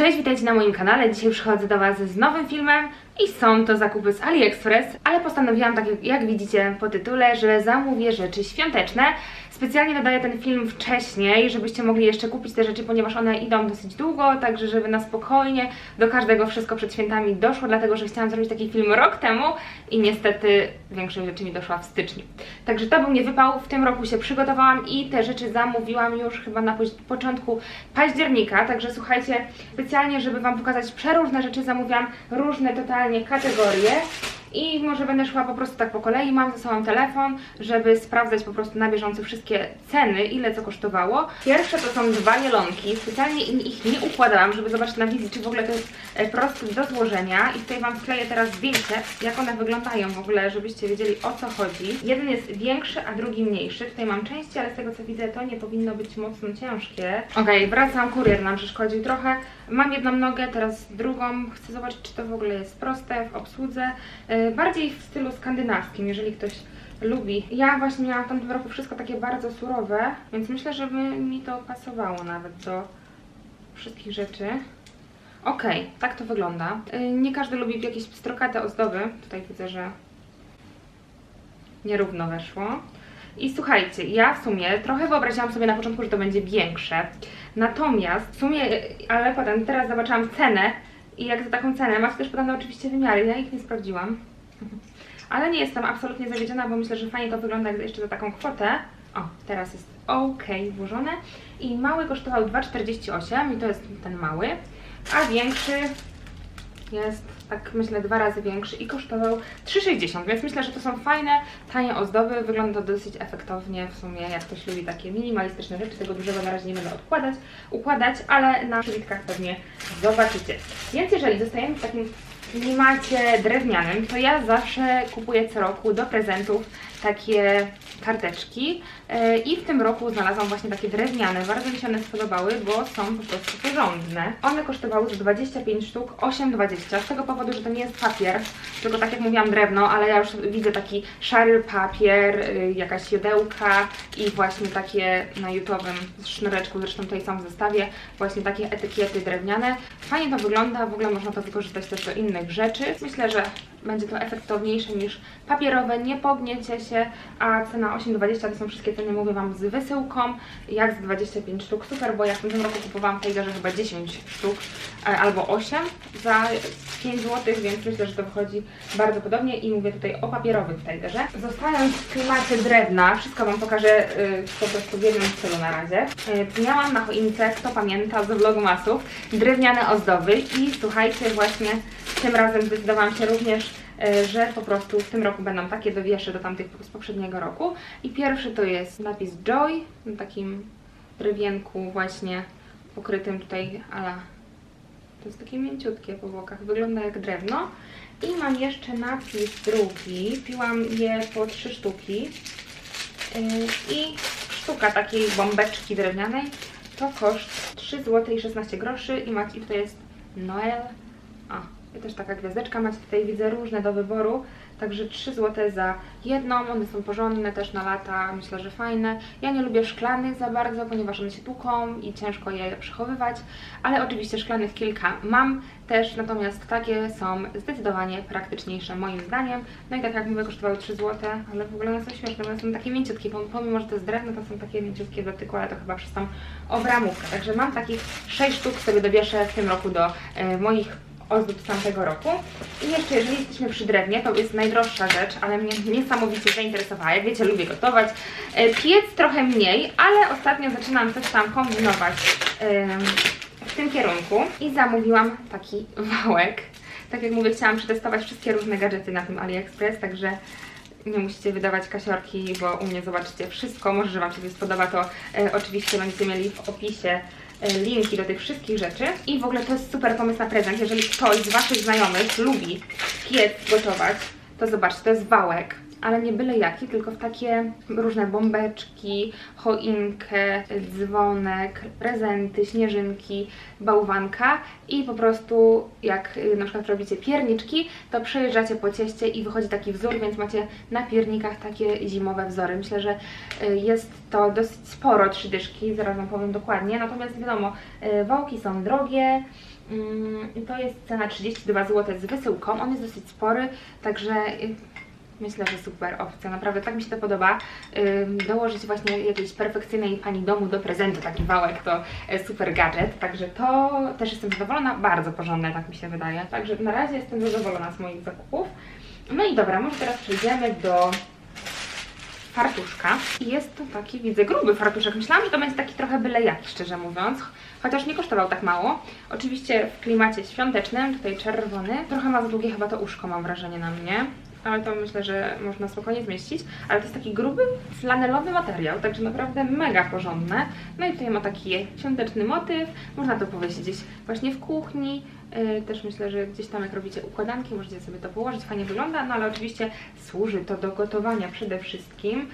Cześć, witajcie na moim kanale. Dzisiaj przychodzę do Was z nowym filmem i są to zakupy z AliExpress, ale postanowiłam, tak jak, widzicie po tytule, że zamówię rzeczy świąteczne. Specjalnie dodaję ten film wcześniej, żebyście mogli jeszcze kupić te rzeczy, ponieważ one idą dosyć długo, także żeby na spokojnie do każdego wszystko przed świętami doszło, dlatego że chciałam zrobić taki film rok temu i niestety większość rzeczy mi doszła w styczniu. Także to był nie wypał, w tym roku się przygotowałam i te rzeczy zamówiłam już chyba na początku października, także słuchajcie, specjalnie, żeby Wam pokazać przeróżne rzeczy, zamówiłam różne totalnie kategorie. I może będę szła po prostu tak po kolei. Mam ze sobą telefon, żeby sprawdzać po prostu na bieżąco wszystkie ceny, ile co kosztowało. Pierwsze to są dwa jelonki. Specjalnie ich nie układałam, żeby zobaczyć na wizji, czy w ogóle to jest e, proste do złożenia. I tutaj Wam wkleję teraz zdjęcie, jak one wyglądają w ogóle, żebyście wiedzieli o co chodzi. Jeden jest większy, a drugi mniejszy. Tutaj mam części, ale z tego co widzę, to nie powinno być mocno ciężkie. Okej, wracam. Kurier nam przeszkodził trochę. Mam jedną nogę, teraz drugą. Chcę zobaczyć, czy to w ogóle jest proste w obsłudze. Bardziej w stylu skandynawskim, jeżeli ktoś lubi. Ja właśnie miałam w tamtym roku wszystko takie bardzo surowe, więc myślę, że mi to pasowało nawet do wszystkich rzeczy. Okej, tak to wygląda. E, Nie każdy lubi jakieś pstrokate ozdoby. Tutaj widzę, że nierówno weszło. I słuchajcie, ja w sumie trochę wyobraziłam sobie na początku, że to będzie większe. Natomiast w sumie, ale potem teraz zobaczyłam cenę i jak za taką cenę macie też podane oczywiście wymiary, ja ich nie sprawdziłam. Ale nie jestem absolutnie zawiedziona, bo myślę, że fajnie to wygląda jeszcze za taką kwotę. O, teraz jest ok włożone. I mały kosztował 2,48 i to jest ten mały, a większy jest, tak myślę, dwa razy większy i kosztował 3,60, więc myślę, że to są fajne, tanie ozdoby, wygląda to dosyć efektownie w sumie, jak ktoś lubi takie minimalistyczne rzeczy, tego dużego na razie nie będę odkładać, układać, ale na przywitkach pewnie zobaczycie. Więc jeżeli zostajemy w takim klimacie drewnianym, to ja zawsze kupuję co roku do prezentów takie karteczki Yy, i w tym roku znalazłam właśnie takie drewniane, bardzo mi się one spodobały, bo są po prostu porządne. One kosztowały za 25 sztuk 8,20 z tego powodu, że to nie jest papier, tylko tak jak mówiłam drewno, ale ja już widzę taki szary papier, yy, jakaś jodełka i właśnie takie na jutowym sznureczku, zresztą tutaj są w zestawie, właśnie takie etykiety drewniane. Fajnie to wygląda, w ogóle można to wykorzystać też do innych rzeczy. Myślę, że będzie to efektowniejsze niż papierowe, nie pogniecie się, a cena 8,20 to są wszystkie ceny, mówię Wam, z wysyłką, jak z 25 sztuk, super, bo ja w tym roku kupowałam w Tigerze chyba 10 sztuk e, albo 8 za 5 zł, więc myślę, że to wychodzi bardzo podobnie i mówię tutaj o papierowych Tigerze. Zostając w klimacie drewna, wszystko Wam pokażę y, po prostu w jednym stylu na razie. Y, miałam na choince, kto pamięta, z vlogmasów, drewniane ozdoby i słuchajcie, właśnie tym razem zdecydowałam się również e, że po prostu w tym roku będą takie dowiesze do tamtych z poprzedniego roku. I pierwszy to jest napis Joy, na takim drewienku właśnie pokrytym tutaj ala to jest takie mięciutkie po bokach, wygląda jak drewno. I mam jeszcze napis drugi, piłam je po trzy sztuki Yy, i sztuka takiej bombeczki drewnianej to koszt 3 zł i 16 groszy i macie i tutaj jest Noel. A, też taka gwiazdeczka, macie tutaj widzę różne do wyboru, także 3 zł za jedną, one są porządne też na lata, myślę, że fajne. Ja nie lubię szklanych za bardzo, ponieważ one się tłuką i ciężko je przechowywać, ale oczywiście szklanych kilka mam też, natomiast takie są zdecydowanie praktyczniejsze moim zdaniem. No i tak jak mówię, kosztowały 3 zł, ale w ogóle one są śmieszne, bo one są takie mięciutkie, pom- pomimo, że to jest drewno, to są takie mięciutkie w dotyku, ale to chyba przez tą obramówkę. Także mam takich 6 sztuk, sobie dobieszę w tym roku do e, moich ozdób z tamtego roku. I jeszcze, jeżeli jesteśmy przy drewnie, to jest najdroższa rzecz, ale mnie niesamowicie zainteresowała. Jak wiecie, lubię gotować. E, Piec trochę mniej, ale ostatnio zaczynam coś tam kombinować w tym kierunku i zamówiłam taki wałek. Tak jak mówię, chciałam przetestować wszystkie różne gadżety na tym AliExpress, także nie musicie wydawać kasiorki, bo u mnie zobaczycie wszystko. Może, że Wam się spodoba, to e, oczywiście będziecie mieli w opisie linki do tych wszystkich rzeczy. I w ogóle to jest super pomysł na prezent. Jeżeli ktoś z Waszych znajomych lubi piec gotować, to zobaczcie, to jest wałek. Ale nie byle jaki, tylko w takie różne bombeczki, choinkę, dzwonek, prezenty, śnieżynki, bałwanka i po prostu jak na przykład robicie pierniczki, to przejeżdżacie po cieście i wychodzi taki wzór, więc macie na piernikach takie zimowe wzory. Myślę, że y, jest to dosyć sporo, trzy dyszki, zaraz Wam powiem dokładnie, natomiast wiadomo, y, wałki są drogie, Mm, to jest cena 32 zł z wysyłką. On jest dosyć spory, także y, myślę, że super opcja. Naprawdę tak mi się to podoba. Dołożyć właśnie jakiejś perfekcyjnej pani domu do prezentu taki wałek to e, super gadżet. Także to też jestem zadowolona. Bardzo porządne, tak mi się wydaje. Także na razie jestem zadowolona z moich zakupów. No i dobra, może teraz przejdziemy do fartuszka. I jest to taki, widzę, gruby fartuszek. Myślałam, że to będzie taki trochę byle jaki, szczerze mówiąc. Chociaż nie kosztował tak mało. Oczywiście w klimacie świątecznym, tutaj czerwony. Trochę ma za długie chyba to uszko, mam wrażenie na mnie. Ale to myślę, że można spokojnie zmieścić. Ale to jest taki gruby, flanelowy materiał, także naprawdę mega porządne. No i tutaj ma taki świąteczny motyw. Można to powiesić gdzieś właśnie w kuchni. Yy, też myślę, że gdzieś tam jak robicie układanki, możecie sobie to położyć, fajnie wygląda, no ale oczywiście służy to do gotowania przede wszystkim.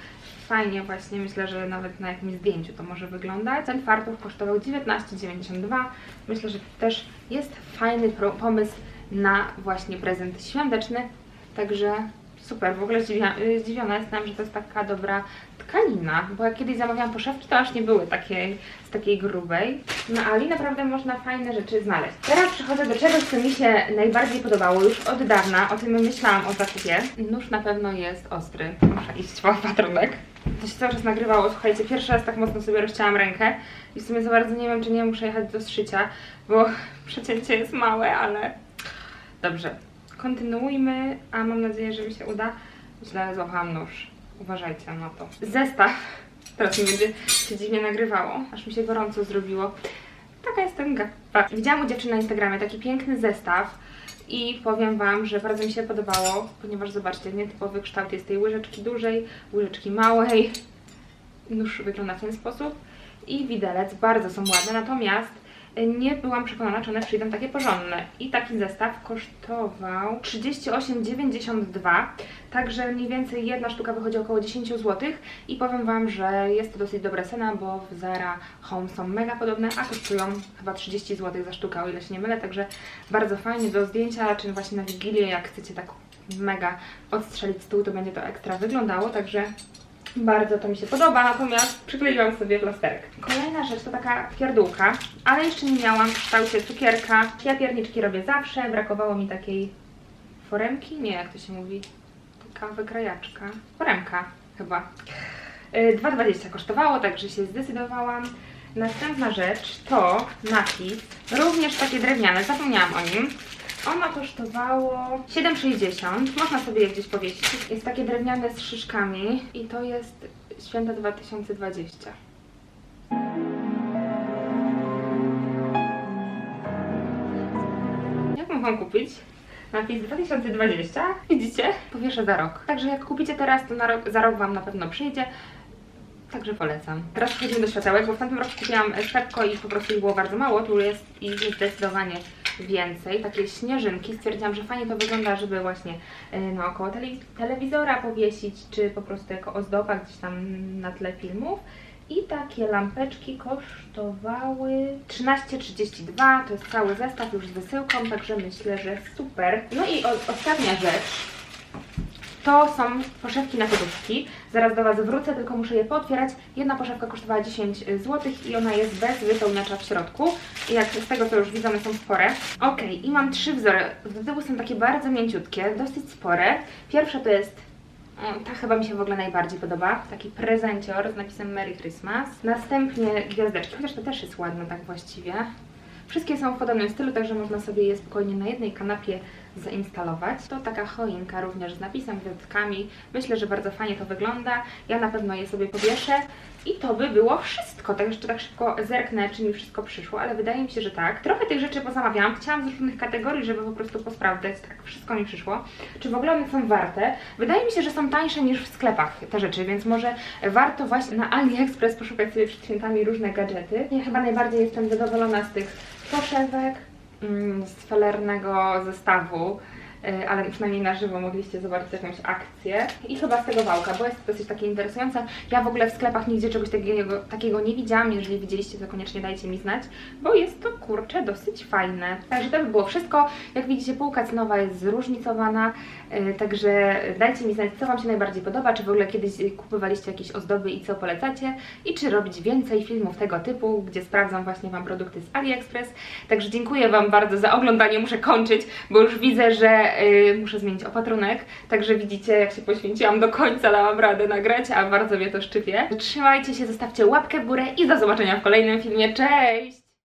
Fajnie właśnie, myślę, że nawet na jakimś zdjęciu to może wyglądać. Ten fartuch kosztował 19,92. Myślę, że też jest fajny pomysł na właśnie prezent świąteczny. Także super, w ogóle zdziwia, y, zdziwiona jestem, że to jest taka dobra tkanina, bo jak kiedyś zamawiałam poszewki, to aż nie były takiej, z takiej grubej. Na Ali naprawdę można fajne rzeczy znaleźć. Teraz przechodzę do czegoś, co mi się najbardziej podobało już od dawna, o tym myślałam o zakupie. Nóż na pewno jest ostry, muszę iść po patrunek. To się cały czas nagrywało, słuchajcie, pierwszy raz tak mocno sobie rozcięłam rękę i w sumie za bardzo nie wiem, czy nie muszę jechać do zszycia, bo przecięcie jest małe, ale dobrze. Kontynuujmy, a mam nadzieję, że mi się uda. Źle złapałam nóż. Uważajcie na to. Zestaw. Teraz mi będzie się dziwnie nagrywało, aż mi się gorąco zrobiło. Taka jestem gapa. Widziałam u dziewczyn na Instagramie taki piękny zestaw i powiem Wam, że bardzo mi się podobało, ponieważ zobaczcie, nietypowy kształt jest tej łyżeczki dużej, łyżeczki małej. Nóż wygląda w ten sposób i widelec bardzo są ładne, natomiast nie byłam przekonana, czy one przyjdą takie porządne. I taki zestaw kosztował 38,92, także mniej więcej jedna sztuka wychodzi około 10 zł. I powiem Wam, że jest to dosyć dobra cena, bo w Zara Home są mega podobne, a kosztują chyba 30 zł za sztukę, o ile się nie mylę. Także bardzo fajnie do zdjęcia, czy właśnie na Wigilię, jak chcecie tak mega odstrzelić stół, to będzie to ekstra wyglądało, także bardzo to mi się podoba, natomiast przykleiłam sobie plasterek. Kolejna rzecz to taka pierdółka, ale jeszcze nie miałam w kształcie cukierka. Ja pierniczki robię zawsze, brakowało mi takiej foremki, nie jak to się mówi, taka wykrajaczka, foremka chyba. Yy, 2,20 kosztowało, także się zdecydowałam. Następna rzecz to napis, również takie drewniane, zapomniałam o nim. Ono kosztowało 7,60. Można sobie je gdzieś powiesić. Jest takie drewniane z szyszkami i to jest Święta 2020. Jak mogłam kupić? Napis 2020. Widzicie? Powieszę za rok. Także jak kupicie teraz, to rok, za rok Wam na pewno przyjdzie. Także polecam. Teraz przechodzimy do światełek, bo w tamtym roku kupiłam szybko i po prostu ich było bardzo mało. Tu jest ich zdecydowanie więcej. Takie śnieżynki. Stwierdziłam, że fajnie to wygląda, żeby właśnie e, naokoło tele- telewizora powiesić, czy po prostu jako ozdoba gdzieś tam na tle filmów. I takie lampeczki kosztowały 13,32. To jest cały zestaw już z wysyłką, także myślę, że super. No i ostatnia rzecz. To są poszewki na poduszki. Zaraz do Was wrócę, tylko muszę je pootwierać. Jedna poszewka kosztowała 10 zł i ona jest bez wypełniacza w środku. I jak z tego co już widzę, one są spore. Ok, i mam trzy wzory. Z tyłu są takie bardzo mięciutkie, dosyć spore. Pierwsza to jest o, ta chyba mi się w ogóle najbardziej podoba. Taki prezencior z napisem Merry Christmas. Następnie gwiazdeczki, chociaż to też jest ładne tak właściwie. Wszystkie są w podobnym stylu, także można sobie je spokojnie na jednej kanapie zainstalować. To taka choinka również z napisem, gwiazdkami. Myślę, że bardzo fajnie to wygląda. Ja na pewno je sobie powieszę. I to by było wszystko. Tak jeszcze tak szybko zerknę, czy mi wszystko przyszło, ale wydaje mi się, że tak. Trochę tych rzeczy pozamawiałam. Chciałam z różnych kategorii, żeby po prostu posprawdzać, tak wszystko mi przyszło. Czy w ogóle one są warte? Wydaje mi się, że są tańsze niż w sklepach te rzeczy, więc może warto właśnie na AliExpress poszukać sobie przed świętami różne gadżety. Ja chyba najbardziej jestem zadowolona z tych poszewek, z felernego zestawu. E, ale przynajmniej na żywo mogliście zobaczyć jakąś akcję. I chyba z tego wałka, bo jest dosyć takie interesujące. Ja w ogóle w sklepach nigdzie czegoś takiego, takiego nie widziałam, jeżeli widzieliście to koniecznie dajcie mi znać, bo jest to kurczę dosyć fajne. Także to by było wszystko. Jak widzicie półka cenowa jest zróżnicowana, e, także dajcie mi znać co Wam się najbardziej podoba, czy w ogóle kiedyś kupowaliście jakieś ozdoby i co polecacie i czy robić więcej filmów tego typu, gdzie sprawdzam właśnie Wam produkty z AliExpress. Także dziękuję Wam bardzo za oglądanie, muszę kończyć, bo już widzę, że y, muszę zmienić opatrunek, także widzicie jak się poświęciłam do końca, dałam radę nagrać, a bardzo mnie to szczypie. Trzymajcie się, zostawcie łapkę w górę i do zobaczenia w kolejnym filmie, cześć!